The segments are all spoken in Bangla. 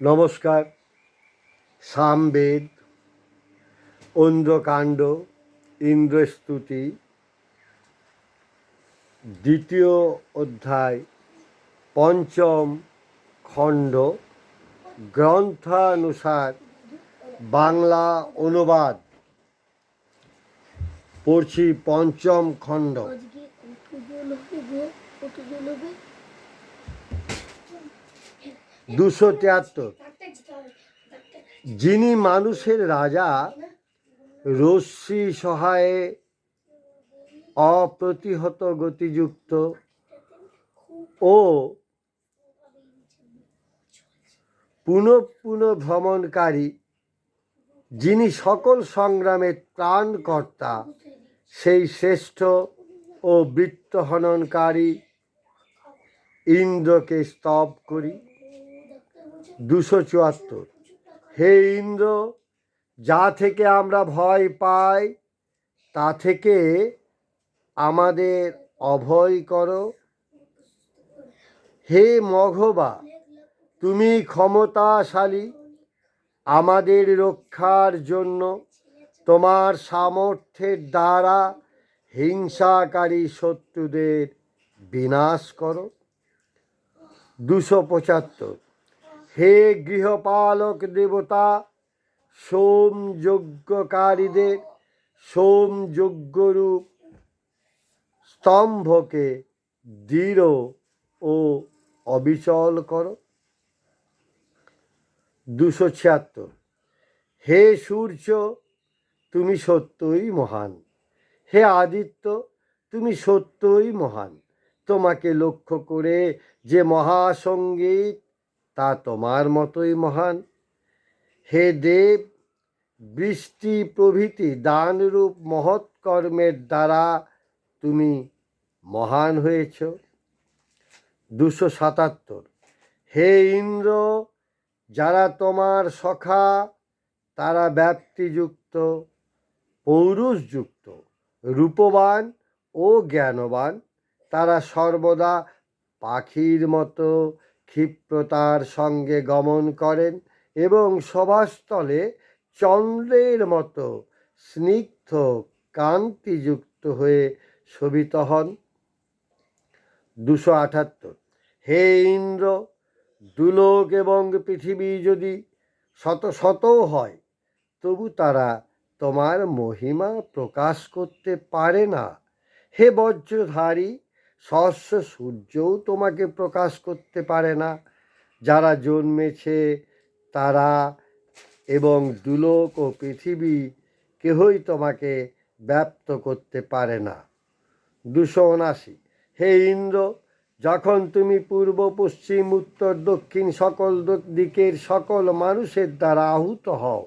নমস্কার। সামবেদ অন্ধ্রকাণ্ড ইন্দ্রস্তুতি দ্বিতীয় অধ্যায় পঞ্চম খণ্ড গ্রন্থানুসার বাংলা অনুবাদ। পড়ছি পঞ্চম খণ্ড। দুশো তিয়াত্তর। যিনি মানুষের রাজা, রশ্মি সহায়ে অপ্রতিহত গতিযুক্ত ও পুনঃ পুনঃ ভ্রমণকারী, যিনি সকল সংগ্রামের ত্রাণকর্তা, সেই শ্রেষ্ঠ ও বৃত্তহননকারী ইন্দ্রকে স্তব করি। দুশো চুয়াত্তর। হে ইন্দ্র, যা থেকে আমরা ভয় পাই, তা থেকে আমাদের অভয় করো। হে মঘবা, তুমি ক্ষমতাশালী, আমাদের রক্ষার জন্য তোমার সামর্থ্যের দ্বারা হিংসাকারী শত্রুদের বিনাশ করো। দুশো পঁচাত্তর। হে গৃহপালক দেবতা, সোম যজ্ঞকারীদের, সোম যজ্ঞরূপ স্তম্ভকে দৃঢ় ও অবিচল করো। দুশো ছিয়াত্তর। হে সূর্য, তুমি সত্যই মহান। হে আদিত্য, তুমি সত্যই মহান। তোমাকে লক্ষ্য করে যে মহাসঙ্গীত তা তোমার মতোই মহান। হে দেব, বৃষ্টি প্রভৃতি দানরূপ মহৎ কর্মের দ্বারা তুমি মহান হয়েছ। দুশো সাতাত্তর। হে ইন্দ্র, যারা তোমার সখা, তারা ব্যাপ্তিযুক্ত পৌরুষযুক্ত, রূপবান ও জ্ঞানবান, তারা সর্বদা পাখির মতো ক্ষিপ্রতার সঙ্গে গমন করেন এবং সভাস্থলে চন্দ্রের মতো স্নিগ্ধ কান্তিযুক্ত হয়ে শোভিত হন। দুশো আটাত্তর। হে ইন্দ্র, দুলোক এবং পৃথিবী যদি শত শত হয়, তবু তারা তোমার মহিমা প্রকাশ করতে পারে না। হে বজ্রধারী সহস্র সূর্যও তোমাকে প্রকাশ করতে পারে না। যারা জন্মেছে তারা এবং দুলোক ও পৃথিবী কেহই তোমাকে ব্যপ্ত করতে পারে না। দুশো উনাশি হে ইন্দ্র, যখন তুমি পূর্ব, পশ্চিম, উত্তর, দক্ষিণ সকল দিকের সকল মানুষের দ্বারা আহুত হও।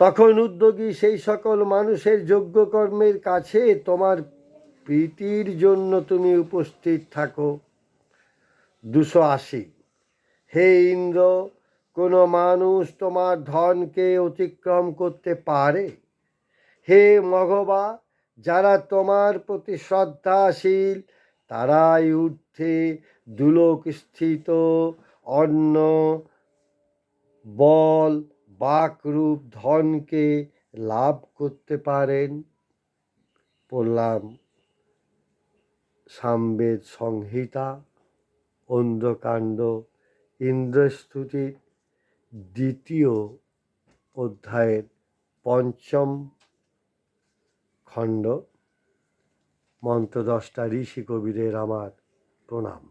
তখন উদ্যোগী সেই সকল মানুষের যোগ্য কর্মের কাছে তোমার প্রীতির জন্য তুমি উপস্থিত থাকো। দুশো আশি। হে ইন্দ্র, কোনো মানুষ তোমার ধনকে অতিক্রম করতে পারে? হে মঘবা যারা তোমার প্রতি শ্রদ্ধাশীল, তারাই ঊর্ধ্বে দুলোক স্থিত। অন্ন, বল বাকরূপ ধনকে লাভ করতে পারেন। পড়লাম সামবেদ সংহিতা অন্ধকাণ্ড ইন্দ্রস্তুতির দ্বিতীয় অধ্যায়ের পঞ্চম খণ্ড মন্ত্রদশটা ঋষি কবিদের আমার প্রণাম।